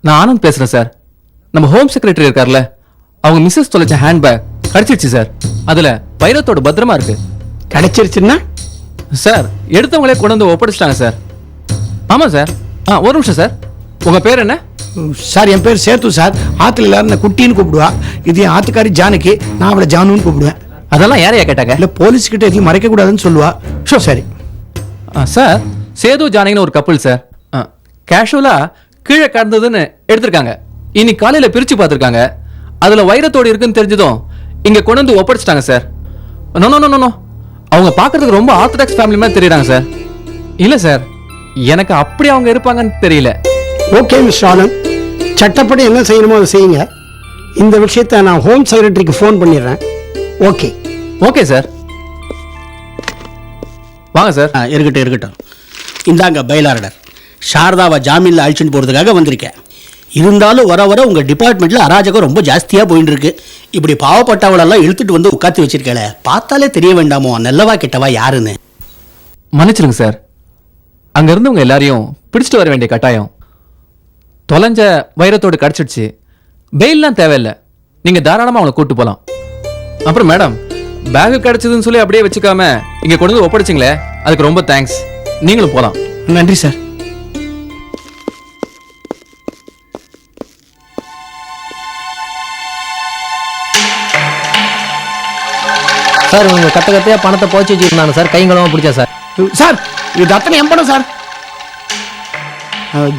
நான் ஆனந்த் பேசுறேன் சார். நம்ம ஹோம் செக்ரட்டரி இருக்கார்ல அவங்க மிஸ்ஸஸ் தொலைச்ச ஹேண்ட்பேக் கிடைச்சிருச்சு சார். அதுல வைரத்தோட பத்திரமா இருக்கு. கிடைச்சிருச்சுன்னா? சார் எடுத்தவங்களே கொண்டு வந்து ஒப்படைச்சிட்டாங்க சார். ஆமா சார். ஆ ஒரு நிமிஷம் சார். உங்க பேர் என்ன? சார் என் பேர் சேத்து சார். ஆத்துல எல்லாரும் என்னை குட்டின்னு கூப்பிடுவா. இது என் ஆத்துக்காரி ஜானகி நான் அவளை ஜானுன்னு கூப்பிடுவேன். அதெல்லாம் யாரையா கேட்டாங்க? இல்ல போலீஸ் கிட்ட எதையும் மறைக்க கூடாதுன்னு சொல்லுவா. ஷோ சரி. சார் சேது ஜானகின்னு ஒரு கப்பல் சார். கேஷுவலா கீழே கடந்ததுன்னு எடுத்திருக்காங்க. இன்னைக்கு காலையில பிரிச்சு பார்த்திருக்காங்க. அதுல வைரத்தோடு இருக்குன்னு தெரிஞ்சதும் இங்க கொண்டு வந்து ஒப்படைச்சிட்டாங்க sir. No no no no அவங்க பார்க்கிறதுக்கு ரொம்ப ஆர்த்தடாக்ஸ் ஃபேமிலி மாதிரி தெரியுறாங்க சார். இல்ல சார். எனக்கு அப்படி அவங்க இருப்பாங்கன்னு தெரியல. Okay mister Anand. சட்டப்படி என்ன செய்யணுமோ அதை செய்யுங்க. இந்த விஷயத்தை நான் ஹோம் செக்ரட்டரிக்கு ஃபோன் பண்ணிடுறேன். ஓகே ஓகே சார் வாங்க சார் ஆ, இருக்கட்டும் இருக்கட்டும். இந்தாங்க பயிலாளர் சாரதாவை ஜாமீனில் அழிச்சுட்டு போகிறதுக்காக வந்திருக்கேன். இருந்தாலும் வர வர உங்கள் டிபார்ட்மெண்ட்டில் அராஜகம் ரொம்ப ஜாஸ்தியாக போயின்னு இருக்கு இப்படி பாவப்பட்டவளெல்லாம் இழுத்துட்டு வந்து உட்காந்து வச்சிருக்கல பார்த்தாலே தெரிய வேண்டாமோ நல்லவா கெட்டவா யாருன்னு? மன்னிச்சிருங்க சார் அங்க இருந்தவங்க எல்லாரையும் பிடிச்சிட்டு வர வேண்டிய கட்டாயம். தொலைஞ்ச வைரத்தோடு கிடைச்சிடுச்சு. பெயில்லாம் தேவையில்லை. நீங்க தாராளமா அவங்களை கூட்டு போலாம். அப்புறம் மேடம் பேக் கிடைச்சதுன்னு சொல்லி அப்படியே வச்சுக்காம இங்க கொண்டு வந்து ஒப்படைச்சிங்களே. அதுக்கு ரொம்ப தேங்க்ஸ் நீங்களும் போலாம். நன்றி சார் சார் இவங்க கத்த கத்தையா பணத்தை போச்சு வச்சிருந்தாங்க சார் கைங்களமா பிடிச்சா சார் சார் இது அத்தனை என் பணம் சார்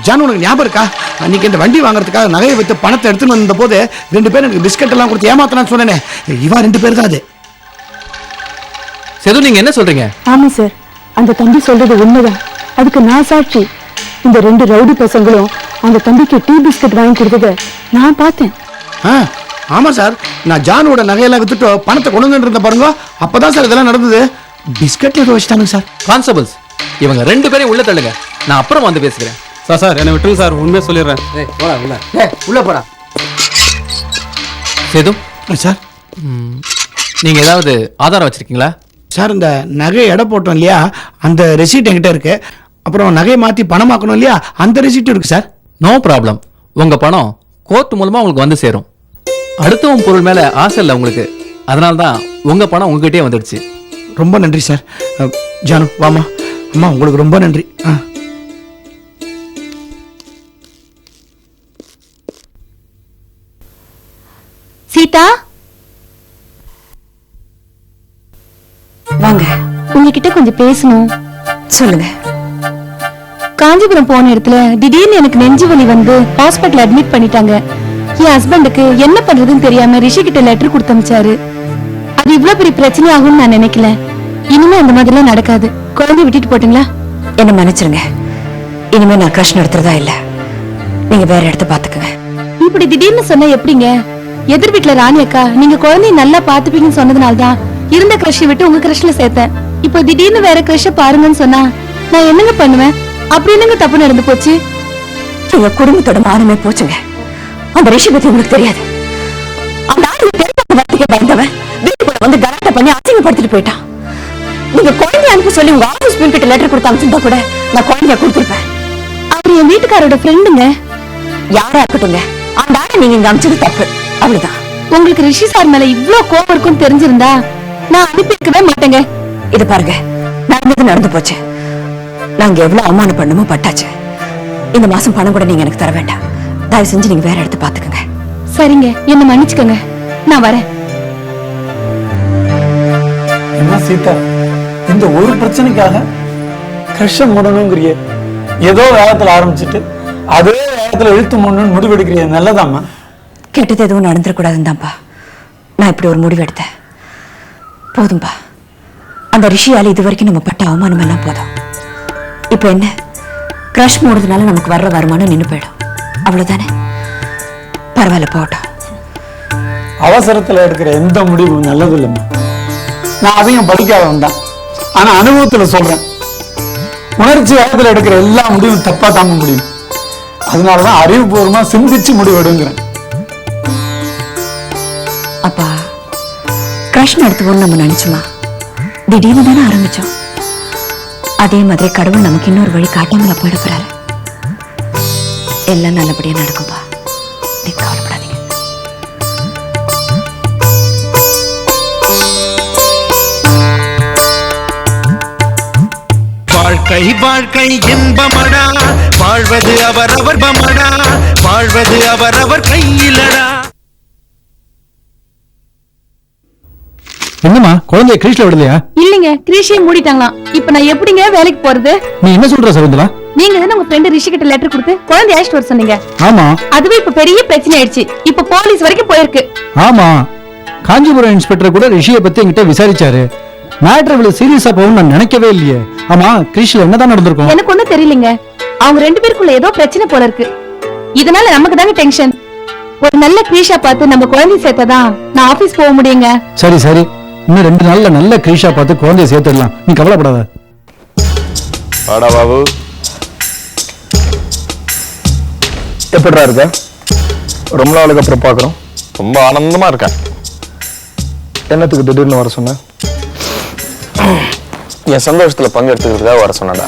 ஜானு உனக்கு ஞாபகம் இருக்கா? அன்னைக்கு இந்த வண்டி வாங்குறதுக்காக நகையை வைத்து பணத்தை எடுத்துன்னு வந்த போது ரெண்டு பேரும் எனக்கு பிஸ்கட் எல்லாம் கொடுத்து ஏமாத்தலாம்னு சொன்னேனே. இவா ரெண்டு பேர் தான் அது? செது நீங்க என்ன சொல்றீங்க? ஆமா சார். அந்த தம்பி சொல்றது உண்மைதான். அதுக்கு நான் சாட்சி. இந்த ரெண்டு ரவுடி பசங்களும் அந்த தம்பிக்கு டீ பிஸ்கட் வாங்கி கொடுத்தத நான் பார்த்தேன். ஆ ஆமா சார். நான் ஜானுவோட நகையெல்லாம் வித்துட்டு பணத்தை கொண்டு வந்து இருந்த பாருங்க. அப்பதான் சார் இதெல்லாம் நடந்தது. பிஸ்கட்ல ஏதோ வச்சுட்டாங்க சார். கான்ஸ்டபிள்ஸ் இவங்க ரெண்டு பேரையும் உள்ள தள்ளுங்க. நான் அப்புறம் வந்து பேசுகிறேன் சார் சார் என்னை விட்டுருங்க சார் உண்மையை சொல்லிடுறேன். உள்ள. போடா. சேது? சார். நீங்க ஏதாவது ஆதாரம் வச்சிருக்கீங்களா? சார் இந்த நகை எடை போட்டோம் இல்லையா? அந்த ரெசீட் என்கிட்ட இருக்கு. அப்புறம் நகையை மாத்தி பணமாக்கணும் இல்லையா? அந்த ரெசீட் இருக்கு சார். நோ ப்ராப்ளம் உங்க பணம் கோர்ட் மூலமா உங்களுக்கு வந்து சேரும். அடுத்தவன் பொருள் மேல ஆசை இல்லை உங்களுக்கு. அதனால தான் உங்க பணம் உங்ககிட்டயே வந்துடுச்சு. ரொம்ப நன்றி சார். அஹ், ஜானு வாமா அம்மா உங்களுக்கு ரொம்ப நன்றி. ஆ. கொஞ்சம் பேசணும் சொல்லுங்க. காஞ்சிபுரம் போன இடத்துல திடீர்னு எனக்கு நெஞ்சு வலி வந்து ஹாஸ்பிட்டல் அட்மிட் பண்ணிட்டாங்க. என் ஹஸ்பண்டுக்கு என்ன பண்றதுன்னு தெரியாம ரிஷி கிட்ட லெட்டர் கொடுத்து அனுப்பிச்சாரு அது இவ்வளவு பெரிய பிரச்சனை ஆகும்னு நான் நினைக்கல. இனிமே அந்த மாதிரிலாம் நடக்காது. குழந்தை விட்டுட்டு போட்டுங்களா? என்ன மன்னிச்சிருங்க. இனிமே நான் கிருஷ்ண எடுத்துறதா இல்ல. நீங்க வேற இடத்த பாத்துக்கங்க. இப்படி திடீர்னு சொன்னா எப்படிங்க? எதிர் வீட்ல ராணி அக்கா நீங்க குழந்தைய நல்லா பாத்துப்பீங்கன்னு சொன்னதுனால தான் இருந்த கிரஷை விட்டு உங்க கிரஷ்ல சேர்த்தேன். இப்போ திடீர்னு வேற கிரஷ பாருங்கன்னு சொன்னா நான் என்னங்க பண்ணுவேன்? அப்படி என்னங்க தப்பு நடந்து போச்சு? எங்க குடும்பத்தோட மானமே போச்சுங்க. அந்த ரிஷி பத்தி உங்களுக்கு தெரியாது. அந்த ஆளு தெரியாத வார்த்தைக்கு பயந்தவன் வீட்டுக்குள்ள வந்து கலாட்டா பண்ணி அசிங்கப்படுத்திட்டு போயிட்டான். நீங்க குழந்தைய அனுப்ப சொல்லி உங்க ஆபீஸ் கிட்ட லெட்டர் கொடுத்து அனுப்பிச்சிருந்தா கூட நான் குழந்தைய கொடுத்துருப்பேன். அவர் என் வீட்டுக்காரோட ஃப்ரெண்டுங்க யாரா இருக்கட்டுங்க அந்த ஆளை நீங்க இங்க அனுப்பிச்சது தப்பு. அவ்வளவுதான். உங்களுக்கு ரிஷி சார் மேல இவ்ளோ கோபம் இருக்கும்னு தெரிஞ்சிருந்தா நான் அனுப்பியிருக்கவே மாட்டேங்க. இது பாருங்க. நடந்தது நடந்து போச்சு. நாங்க எவ்வளவு அவமானம் பண்ணுமோ பட்டாச்சு. இந்த மாசம் பணம் கூட நீங்க எனக்கு தர வேண்டாம். தயவு செஞ்சு நீங்க வேற இடத்த பாத்துக்கங்க. சரிங்க. என்ன மன்னிச்சுக்கோங்க. நான் வரேன். என்ன சீதா? இந்த ஒரு பிரச்சனைக்காக கஷ்டம் மூடணுங்கிறிய. ஏதோ வேகத்துல ஆரம்பிச்சுட்டு அதே வேகத்துல இழுத்து மூடணும்னு முடிவெடுக்கிறிய. நல்லதாம்மா. கெட்டது எதுவும் நடந்துடக்கூடாதுன்னு தான்ப்பா நான் இப்படி ஒரு முடிவு எடுத்தேன். போதும்பா. அந்த ரிஷியால இது வரைக்கும் நம்ம பட்ட அவமானம் எல்லாம் போதும். இப்போ என்ன? கிரஷ் மூடுறதுனால நமக்கு வர்ற வருமானம் நின்னு போயிடும். அவ்வளவுதானே? பரவாயில்ல போகட்டும். அவசரத்துல எடுக்கிற எந்த முடிவும் நல்லது இல்லைம்மா நான் அதையும் படிக்காதவன் தான். ஆனா அனுபவத்துல சொல்றேன். உணர்ச்சி வேகத்துல எடுக்கிற எல்லா முடிவும் தப்பா தாங்க முடியும். அதனாலதான் அறிவுபூர்வமா சிந்திச்சு முடிவெடுங்கிறேன். அப்பா கிரஷ் நடத்துவோம்னு நம்ம நினைச்சோமா? திடீர்னு தானே ஆரம்பிச்சோம். அதே மாதிரி கடவுள் நமக்கு இன்னொரு வழி காட்டாமல போயிட போறாரு. எல்லாம் நல்லபடியா நடக்கும்பா. நீ கவலைப்படாதீங்க. வாழ்க்கை வாழ்க்கை இன்பமடா. வாழ்வது அவரவர் பமடா. வாழ்வது அவரவர் கையிலடா. என்னம்மா குழந்தைய கிரீஷ்ல விடலையா? இல்லைங்க கிரீஷியை மூடிட்டாங்களாம். இப்ப நான் எப்படிங்க வேலைக்கு போறது? நீ என்ன சொல்ற சகுந்தலா? நீங்க தானே உங்க ஃப்ரெண்ட் ரிஷி கிட்ட லெட்டர் கொடுத்து குழந்தை அழைச்சிட்டு வர சொன்னீங்க? ஆமா. அதுவே இப்ப பெரிய பிரச்சனை ஆயிடுச்சு. இப்ப போலீஸ் வரைக்கும் போயிருக்கு. ஆமா. காஞ்சிபுரம் இன்ஸ்பெக்டர் கூட ரிஷியை பத்தி என்கிட்ட விசாரிச்சாரு. மேட்ரு இவ்வளவு சீரியஸா போகும் நான் நினைக்கவே இல்லையே. ஆமா கிரீஷ்ல என்னதான் நடந்திருக்கும்? எனக்கு ஒண்ணும் தெரியலங்க. அவங்க ரெண்டு பேருக்குள்ள ஏதோ பிரச்சனை போல இருக்கு. இதனால நமக்கு தாங்க டென்ஷன் ஒரு நல்ல கிரீஷா பார்த்து நம்ம குழந்தை சேர்த்ததான் நான் ஆபீஸ் போக முடியுங்க. சரி சரி. இன்னும் ரெண்டு நாள்ல நல்ல கிரீஷா பார்த்து குழந்தைய சேர்த்துடலாம். நீ கவலைப்படாத. வாடா பாபு. எப்படிடா இருக்க? ரொம்ப நாளுக்கு அப்புறம் பார்க்குறோம். ரொம்ப ஆனந்தமா இருக்கேன் என்னத்துக்கு திடீர்னு வர சொன்ன? என் சந்தோஷத்துல பங்கெடுத்துக்கிறதுக்காக வர சொன்னடா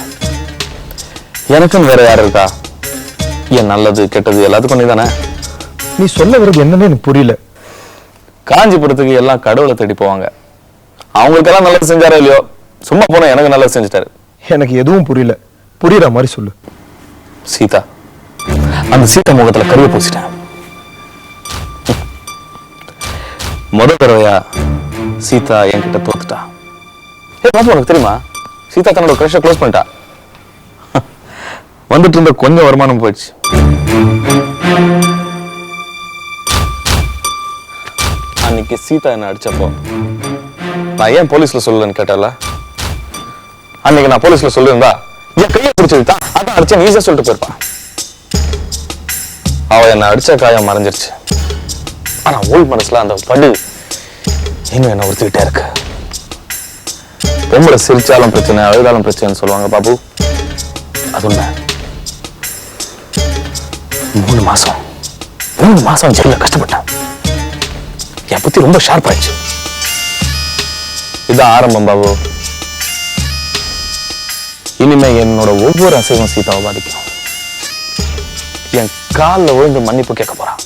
எனக்குன்னு வேற யார் இருக்கா? என் நல்லது கெட்டது எல்லாத்துக்கும் நீ தானே நீ சொல்ல வர்றது என்னன்னு எனக்கு புரியல. காஞ்சிபுரத்துக்கு எல்லாம் கடவுளை தேடி போவாங்க. அவங்களுக்கெல்லாம் நல்லது செஞ்சாரோ இல்லையோ? சும்மா போனா எனக்கு நல்லது செஞ்சுட்டாரு. எனக்கு எதுவும் புரியல. புரியுற மாதிரி சொல்லு. சீதா அந்த சீதா முகத்துல கருவை பூசிட்டேன் முதல் தடவையா சீதா என்கிட்ட தோத்துட்டா. ஏ பாப்பா உனக்கு தெரியுமா? சீதா தன்னோட கிரஷ க்ளோஸ் பண்ணிட்டா. வந்துட்டு இருந்த கொஞ்சம் வருமானம் போயிடுச்சு. அன்னைக்கு சீதா என்ன அடிச்சப்போ நான் ஏன் போலீஸ்ல சொல்லலன்னு கேட்டால? அன்னைக்கு நான் போலீஸ்ல சொல்லியிருந்தா என் கையை பிடிச்சது தான். அதான் அடிச்சேன். ஈஸியா சொல்லிட்டு போயிருப்பான் அவ என்ன அடிச்ச காயம் மறைஞ்சிருச்சு. ஆனா உள் மனசுல அந்த படு இன்னும் என்ன உறுத்திக்கிட்டே இருக்கு. பொம்பளை சிரிச்சாலும் பிரச்சனை அழுதாலும் பிரச்சனைன்னு சொல்லுவாங்க பாபு. அது உண்மை. மூணு மாசம். மூணு மாசம் ஜெயில கஷ்டப்பட்டேன். என் புத்தி ரொம்ப ஷார்ப் ஆயிடுச்சு. இதுதான் ஆரம்பம் பாபு. இனிமே என்னோட ஒவ்வொரு அசைவும் சீதாவை பாதிக்கும். என் காலில் விழுந்து மன்னிப்பு கேட்க போறான்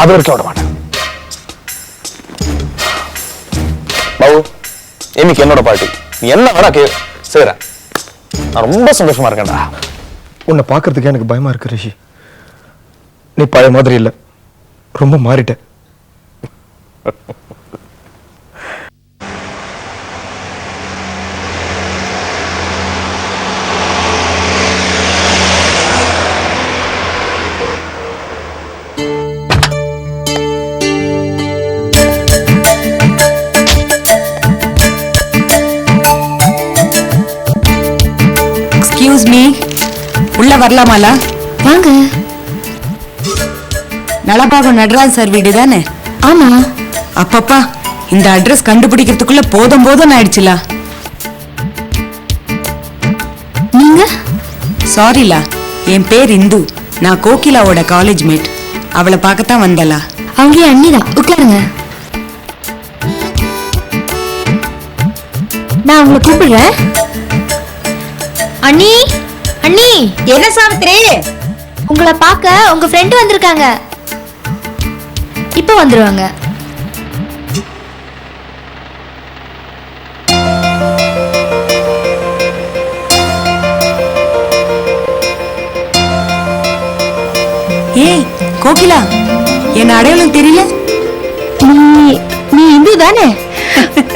அது வரைக்கும் விட மாட்டேன். பாபு இன்னைக்கு என்னோட பாட்டி நீ என்ன வேணா கே செய்றேன். நான் ரொம்ப சந்தோஷமா இருக்கேன்டா. உன்னை பார்க்கறதுக்கு எனக்கு பயமா இருக்கு ரிஷி. நீ பழைய மாதிரி இல்லை. ரொம்ப மாறிட்ட. உள்ள வரலாமாலா? வாங்க. நலபாகம் நடராஜ் சார் வீடு தானே? ஆமா. அப்பப்பா இந்த அட்ரஸ் கண்டுபிடிக்கிறதுக்குள்ள போதும் போதும் ஆயிடுச்சுல. நீங்க? சாரிலா என் பேர் இந்து. நான் கோகிலாவோட காலேஜ் மேட் அவளை பார்க்கத்தான் வந்தலா. அவங்க அண்ணிதான் உட்காருங்க. நான் உங்களை கூப்பிடுறேன். அண்ணி? அண்ணி என்ன சாவித்ரி உங்களை பார்க்க உங்க ஃப்ரெண்ட் வந்திருக்காங்க. இப்போ வந்துருவாங்க. ஏய் கோகிலா என்ன அடையாளம் தெரியல? நீ நீ இந்து தானே?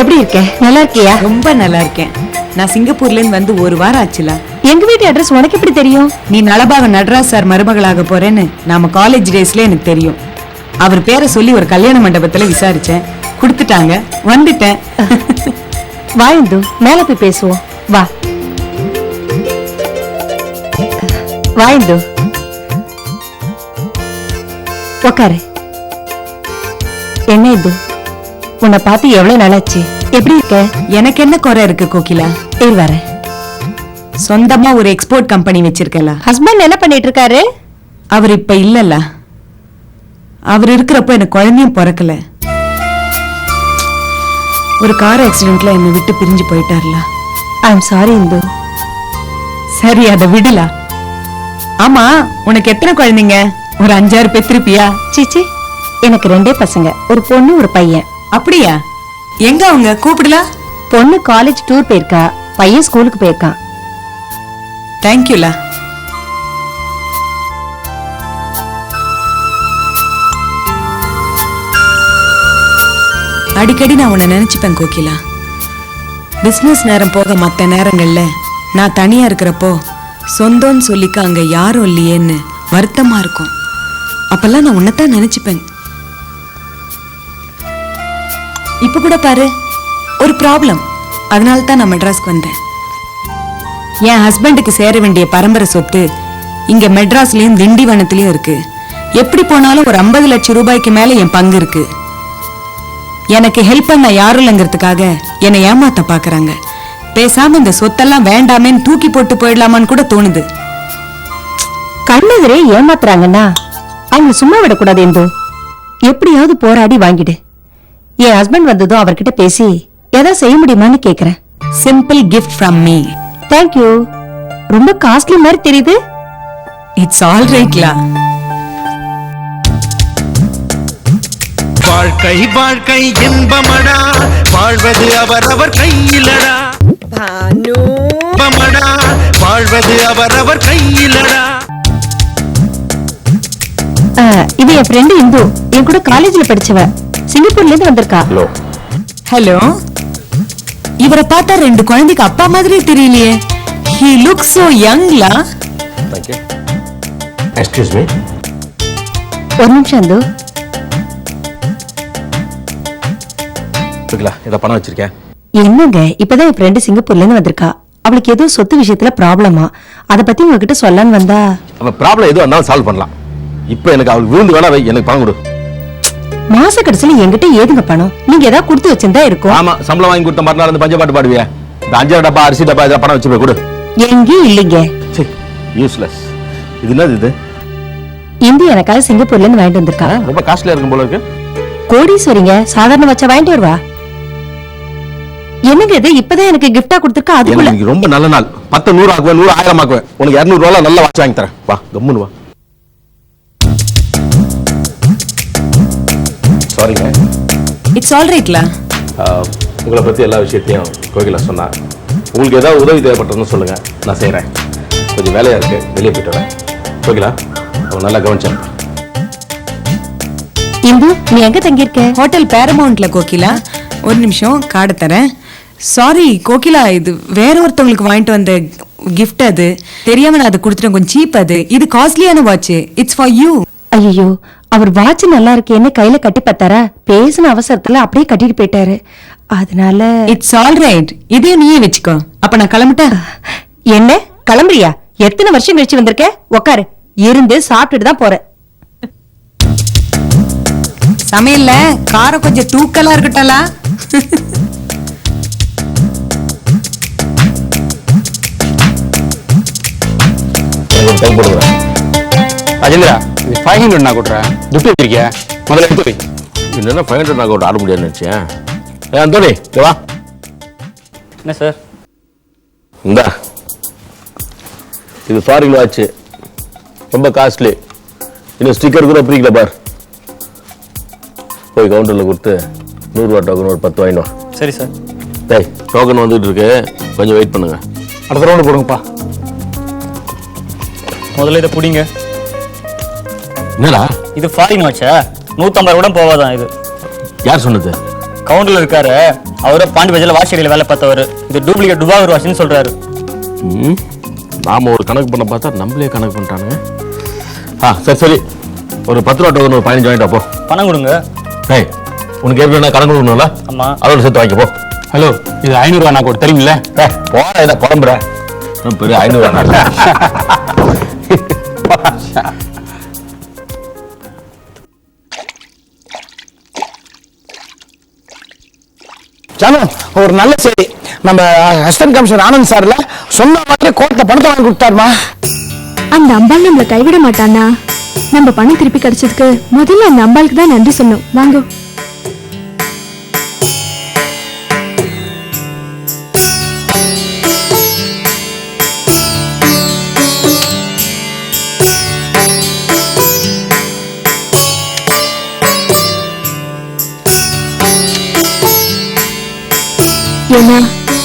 எப்படி இருக்க? நல்லா இருக்கியா? ரொம்ப நல்லா இருக்கேன். நான் சிங்கப்பூர்ல இருந்து வந்து ஒரு வாரம் ஆச்சுல. எங்க வீட்டு அட்ரஸ் உனக்கு எப்படி தெரியும்? நீ நலபாக நடராஜ் சார் மருமகளாக போறேன்னு நாம காலேஜ் டேஸ்ல எனக்கு தெரியும். அவர் பேரை சொல்லி ஒரு கல்யாண மண்டபத்துல விசாரிச்சேன். கொடுத்துட்டாங்க. வந்துட்டேன். வா இந்து மேல போய் பேசுவோம். வா. வா இந்து. உக்காரு. என்ன இது உன்னை பார்த்து எவ்வளவு நாளாச்சு? எப்படி இருக்க? எனக்கு என்ன குறை இருக்கு கோகிலா? இரு வரேன். சொந்தமா ஒரு எக்ஸ்போர்ட் கம்பெனி வச்சிருக்கல ஹஸ்பண்ட் என்ன பண்ணிட்டு இருக்காரு அவர் இப்ப இல்லல்ல அவர் இருக்கிறப்போ எனக்கு குழந்தையும் பிறக்கல. ஒரு கார் ஆக்சிடென்ட்ல என்னை விட்டு பிரிஞ்சு போயிட்டார்ல. I am sorry Indu. சரி அதை விடலா ஆமா உனக்கு எத்தனை குழந்தைங்க? ஒரு அஞ்சாறு பெத்திருப்பியா சிச்சி எனக்கு ரெண்டே பசங்க. ஒரு பொண்ணு ஒரு பையன். அப்படியா? எங்க அவங்க? கூப்பிடலாம் பொண்ணு காலேஜ் டூர் போயிருக்கா. பையன் ஸ்கூலுக்கு போயிருக்கான். தேங்க்யூலா அடிக்கடி நான் உன்னை நினைச்சுப்பேன் கோகிலா. பிசினஸ் நேரம் போக மற்ற நேரங்கள்ல நான் தனியா இருக்கிறப்போ சொந்தம்னு சொல்லிக்க அங்க யாரும் இல்லையேன்னு வருத்தமா இருக்கும். அப்பெல்லாம் நான் உன்னைத்தான் நினைச்சுப்பேன். இப்ப கூட பாரு ஒரு ப்ராப்ளம் அதனால தான் நான் மெட்ராஸ்க்கு வந்தேன். என் ஹஸ்பண்டுக்கு சேர வேண்டிய பரம்பரை சொத்து இங்க மெட்ராஸ்லயும் திண்டிவனத்திலயும் இருக்கு. எப்படி போனாலும் ஒரு ஐம்பது லட்சம் ரூபாய்க்கு மேல என் பங்கு இருக்கு. எனக்கு ஹெல்ப் பண்ண யாரும் இல்லைங்கிறதுக்காக என்னை ஏமாத்த பாக்குறாங்க. பேசாம இந்த சொத்தெல்லாம் வேண்டாமேன்னு தூக்கி போட்டு போயிடலாமான்னு கூட தோணுது. கண்ணெதிரே ஏமாத்துறாங்கன்னா அவங்க சும்மா விடக்கூடாது இந்து. எப்படியாவது போராடி வாங்கிடு. என் ஹஸ்பண்ட் வந்ததும் அவர்கிட்ட பேசி ஏதாவது செய்ய முடியுமான்னு கேக்குறேன். Simple gift from me thank you ரொம்ப காஸ்ட்லி மாதிரி தெரியுது. இட்ஸ் ஆல் ரைட்லா வாழ்க்கை வாழ்க்கை இன்பமடா. வாழ்வது அவரவர் கையிலடா. இன்பமடா. வாழ்வது அவரவர் கையிலடா. இது என் ஃப்ரெண்டு இந்து. என் கூட காலேஜ்ல படிச்சவ. சிங்கப்பூர்ல இருந்து வந்திருக்கா? ஹலோ. ஹலோ. இவரை பார்த்தா ரெண்டு குழந்தைக்கு அப்பா மாதிரி தெரியலையே. ஹி லுக் சோ யங்லா தேங்க்யூ எக்ஸ்கியூஸ் மீ ஒரு நிமிஷம் இதை பணம் வச்சிருக்கேன். என்னங்க இப்பதான் என் ஃப்ரெண்டு சிங்கப்பூர்ல இருந்து வந்திருக்கா. அவளுக்கு ஏதோ சொத்து விஷயத்துல ப்ராப்ளமா அத பத்தி உங்ககிட்ட சொல்லலான்னு வந்தா. அவன் ப்ராப்ளம் எதுவும் இருந்தாலும் சால்வ் பண்ணலாம். இப்போ எனக்கு அவளுக்கு விழுந்து வேணா வை எனக்கு பணம் கொடு. மாச கடைசியில என்கிட்ட ஏதுங்க பணம்? நீங்க ஏதாவது கொடுத்து வச்சிருந்தா இருக்கும். ஆமா சம்பளம் வாங்கி கொடுத்த மறுநாள் இந்த பஞ்ச பாட்டு பாடுவியா? இந்த அஞ்சாறு டப்பா அரிசி டப்பா இதை பணம் வச்சு போய் கொடு. எங்கேயும் இல்லைங்க. யூஸ்லெஸ் இது என்னது இது? இந்து எனக்காக சிங்கப்பூர்ல இருந்து வாங்கிட்டு வந்திருக்கா? ரொம்ப காஸ்ட்லியா இருக்கும் போல இருக்கு. கோடீஸ்வரிங்க சாதாரண வச்சா வாங்கிட்டு வருவா? என்னங்க இது? இப்பதான் எனக்கு கிஃப்டா கொடுத்துருக்கா? அதுக்குள்ள ரொம்ப நல்ல நாள். பத்து நூறு ஆக்குவேன் நூறு ஆயிரம் ஆக்குவேன். உனக்கு இரநூறு ரூபாய் நல்ல வாட்ச் வாங்கி தரேன். வா கம்முன்னு வா. சாரிங்க இட்ஸ் ஆல் ரைட்லா உங்களை பற்றி எல்லா விஷயத்தையும் கோகிலா சொன்னா. உங்களுக்கு ஏதாவது உதவி தேவைப்பட்டதுன்னு சொல்லுங்க. நான் செய்கிறேன் கொஞ்சம் வேலையா இருக்கு. வெளியே போயிட்டு வரேன். கோகிலா அவன் நல்லா கவனிச்சேன் இந்து நீ எங்க தங்கியிருக்க? ஹோட்டல் பேரமௌண்ட்ல கோகிலா. ஒரு நிமிஷம் கார்டு தரேன். சாரி கோகிலா இது வேற ஒருத்தவங்களுக்கு வாங்கிட்டு வந்த கிஃப்ட் அது. தெரியாம நான் அதை கொடுத்துட்டேன். கொஞ்சம் சீப் அது. இது காஸ்ட்லியான வாட்ச் இட்ஸ் ஃபார் யூ ஐயோ அவர் வாட்ச் நல்லா இருக்கேன்னு கையில கட்டி பார்த்தாரா? பேசின அவசரத்துல அப்படியே கட்டிட்டு போயிட்டாரு. அதனால இட்ஸ் ஆல் ரைட் இதையும் நீயே வச்சுக்கோ. அப்ப நான் கிளம்பிட்டேன் என்ன? கிளம்புறியா? எத்தனை வருஷம் கழிச்சு வந்திருக்க? உக்காரு. இருந்து சாப்பிட்டுட்டு தான் போறேன். சமையல்ல காரம் கொஞ்சம் தூக்கலா இருக்கட்டலா? டைம் போடுறேன் ராஜேந்திரா இது ஃபைவ் ஹண்ட்ரட் நான் கொடுறேன் துட்டு வச்சிருக்கியா? முதல்ல எடுத்து வை. என்னென்ன ஃபைவ் ஹண்ட்ரட் நான் ஆட முடியாதுன்னு நினச்சேன். ஏ அந்தோனி இங்க வா. என்ன சார்? இந்தா. இது ஃபாரின் வாட்ச் ரொம்ப காஸ்ட்லி இன்னும் ஸ்டிக்கர் கூட பிரிக்கல பார். போய் கவுண்டரில் கொடுத்து நூறுரூவா டோக்கன் ஒரு பத்து வாங்கிட்டு வா. சரி சார். டேய் டோக்கன் வந்துட்டு இருக்கு. கொஞ்சம் வெயிட் பண்ணுங்க. அடுத்த ரவுண்டு போடுங்கப்பா. முதல்ல இதை பிடிங்க. என்னடா? இது ஃபாரின் வாட்சா நூற்றம்பது கூட போவாதான் இது. யார் சொன்னது? கவுண்டர்ல இருக்காரு. அவரு பாண்டி பஜார்ல வாட்ச் கடையில் வேலை பார்த்தவர். இது டூப்ளிகேட் டுபாகூர் வாட்ச்னு சொல்றாரு. ம்? நாம ஒரு கணக்கு பண்ண பார்த்தா நம்மளே கணக்கு பண்ணிட்டானுங்க. ஆ சரி சரி. ஒரு பத்து ரூபா டோக்கன் ஒரு பதினஞ்சு வாங்கிட்டு போ. பணம் கொடுங்க. ஏய் உனக்கு ஏற்கனவே கணக்கு கொடுக்கணும்ல? ஆமா. அதோட சேர்த்து வாங்கிக்க போ. ஹலோ இது ஐநூறுரூவா நான் கொடு தெரியுமில்ல? ஏய் போற இதை புலம்புற பெரிய ஐநூறு ஜானு ஒரு நல்ல செய்தி. நம்ம அசிஸ்டன்ட் கமிஷனர் ஆனந்த் சார்ல சொன்ன மாதிரி கோர்ட்ல பணத்தை வாங்கி கொடுத்தாருமா? அந்த அம்பாள் நம்மளை கைவிட மாட்டானா நம்ம பணம் திருப்பி கிடைச்சதுக்கு முதல்ல அந்த அம்பாளுக்கு தான் நன்றி சொல்லணும். வாங்க.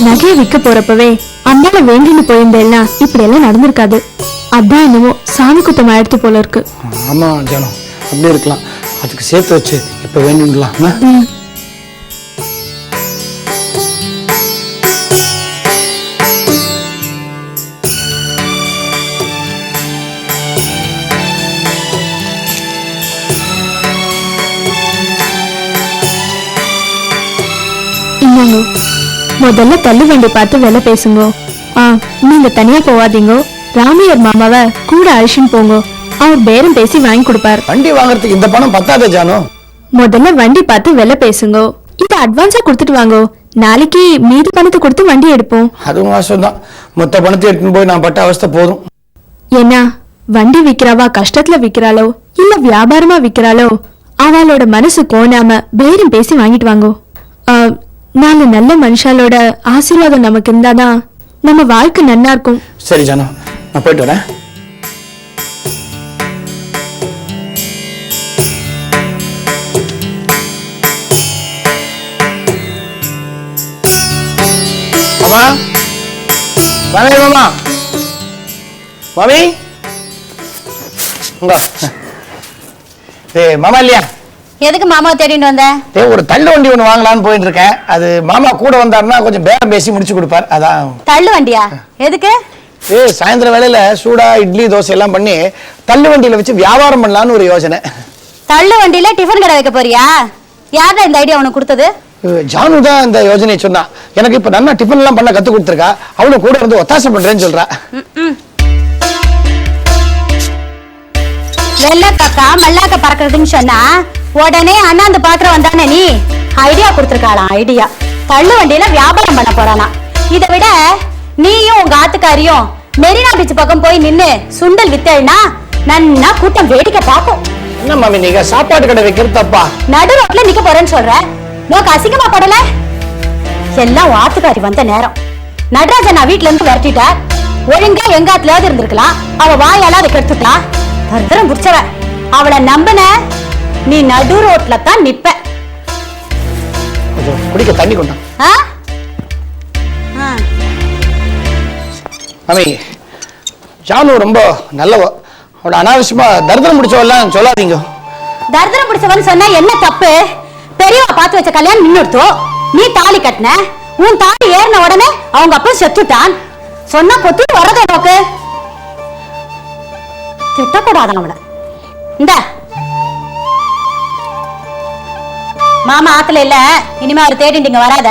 நகையை விற்க போறப்பவே அம்மாவை வேண்டின்னு போயிருந்தேன்னா இப்படி எல்லாம் நடந்திருக்காது. அதான் என்னமோ சாமி குத்தம் ஆயிடுத்து போல இருக்கு. ஆமா ஜானு அப்படியே இருக்கலாம். அதுக்கு சேர்த்து வச்சு இப்ப வேணும்லாம் முதல்ல தள்ளு வண்டி பார்த்து விலை பேசுங்க. ஆ நீங்க தனியா போவாதீங்க. ராமையர் மாமாவை கூட அழிச்சுன்னு போங்க. அவர் பேரம் பேசி வாங்கி கொடுப்பார். வண்டி வாங்குறதுக்கு இந்த பணம் பத்தாதே ஜானு? முதல்ல வண்டி பார்த்து விலை பேசுங்க. இப்ப அட்வான்ஸா கொடுத்துட்டு வாங்க. நாளைக்கு மீதி பணத்தை கொடுத்து வண்டி எடுப்போம். அதுவும் வாசம் தான் மொத்த பணத்தை எடுத்துன்னு போய் நான் பட்ட அவஸ்தை போதும். ஏன்னா வண்டி விக்கிறவா கஷ்டத்துல விக்கிறாளோ? இல்ல வியாபாரமா விக்கிறாளோ? அவளோட மனசு கோணாம பேரம் பேசி வாங்கிட்டு வாங்கோ. நாலு நல்ல மனுஷாலோட ஆசீர்வாதம் நமக்கு இருந்தாதான் நம்ம வாழ்க்கை நன்னா இருக்கும். சரி ஜானு நான் போயிட்டு வரேன். மாமா? வாங்க மாமா. மாமி? உங்க மாமா இல்லையா? எதுக்கு மாமாவை தேடிட்டு வந்த? ஏ ஒரு தள்ளு வண்டி ஒன்று வாங்கலாம்னு போயிட்டு இருக்கேன் அது மாமா கூட வந்தாருன்னா கொஞ்சம் பேரம் பேசி முடிச்சு கொடுப்பார். அதான். தள்ளு வண்டியா? எதுக்கு? ஏ சாயந்தரம் வேலையில சூடா இட்லி தோசை எல்லாம் பண்ணி தள்ளு வண்டியில வச்சு வியாபாரம் பண்ணலாம்னு ஒரு யோசனை. தள்ளு வண்டியில டிஃபன் கடை வைக்க போறியா? யார்டா இந்த ஐடியா உனக்கு கொடுத்தது? ஜானு தான் இந்த யோசனையை சொன்னா எனக்கு இப்ப நல்லா டிஃபன் எல்லாம் பண்ண கத்து கொடுத்துருக்கா. அவளும் கூட இருந்து ஒத்தாசை பண்றேன்னு சொல்றா. வெள்ளக்காக்கா மல்லாக்க பறக்கிறதுன்னு சொன்னா உடனே அண்ணாந்து பாத்திரம் வந்தானே நீ? ஐடியா கொடுத்துருக்காளாம் ஐடியா தள்ளு வண்டியில வியாபாரம் பண்ண போறானா. இதை விட நீயும் உங்க ஆத்துக்காரியும் மெரினா பீச் பக்கம் போய் நின்னு சுண்டல் வித்தேன்னா நன்னா கூட்டம் வேடிக்கை பார்க்கும் என்ன மாமி நீங்க சாப்பாடு கடை வைக்கிறது தப்பா? நடு ரோட்ல நிக்க போறேன்னு சொல்ற. நோக்கு அசிங்கமா படல? எல்லாம் ஆத்துக்காரி வந்த நேரம். நடராஜன் நான் வீட்ல இருந்து விரட்டிட்டார். ஒழுங்கா எங்க ஆத்துலயாவது இருந்திருக்கலாம். அவ வாயால அதை கெடுத்துக்கலாம் தரித்திரம் புடிச்சவ. அவளை நம்பின நீ நடு ரோட்ல தான் நிப்ப. கொஞ்சம் குடிக்க தண்ணி கொண்டா. மாமி ஜானு ரொம்ப நல்லவ. அவளை அனாவசியமா தரித்திரம் முடிச்சவெல்லாம் சொல்லாதீங்க. தரித்திரம் பிடிச்சவன்னு சொன்னா என்ன தப்பு? பெரியவா பார்த்து வச்ச கல்யாணம் நின்னுடுத்தோ. நீ தாலி கட்டின. உன் தாலி ஏறின உடனே அவங்க அப்பா செத்துட்டான். சொன்னா பொத்து வரத நோக்கு திட்டக்கூடாது நம்மள. இந்த. மாமா ஆத்துல இல்ல இனிமே அவர் தேடி இங்க வராத.